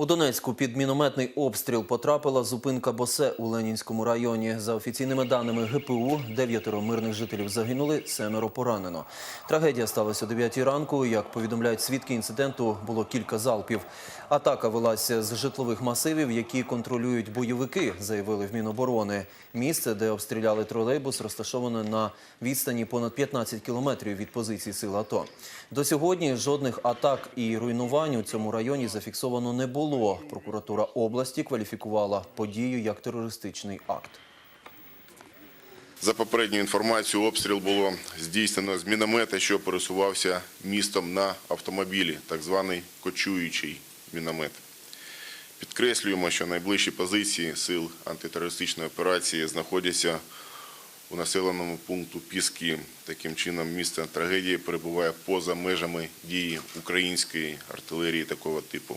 У Донецьку під мінометний обстріл потрапила зупинка Босе у Ленінському районі. За офіційними даними ГПУ, дев'ятеро мирних жителів загинули, семеро поранено. Трагедія сталася о 9 ранку. Як повідомляють свідки інциденту, було кілька залпів. Атака велася з житлових масивів, які контролюють бойовики, заявили в Міноборони. Місце, де обстріляли тролейбус, розташоване на відстані понад 15 кілометрів від позицій сил АТО. До сьогодні жодних атак і руйнувань у цьому районі зафіксовано не було. Прокуратура області кваліфікувала подію як терористичний акт. За попередньою інформацією, обстріл було здійснено з міномета, що пересувався містом на автомобілі, так званий кочуючий міномет. Підкреслюємо, що найближчі позиції сил антитерористичної операції знаходяться у населеному пункту Піски. Таким чином, місце трагедії перебуває поза межами дії української артилерії такого типу.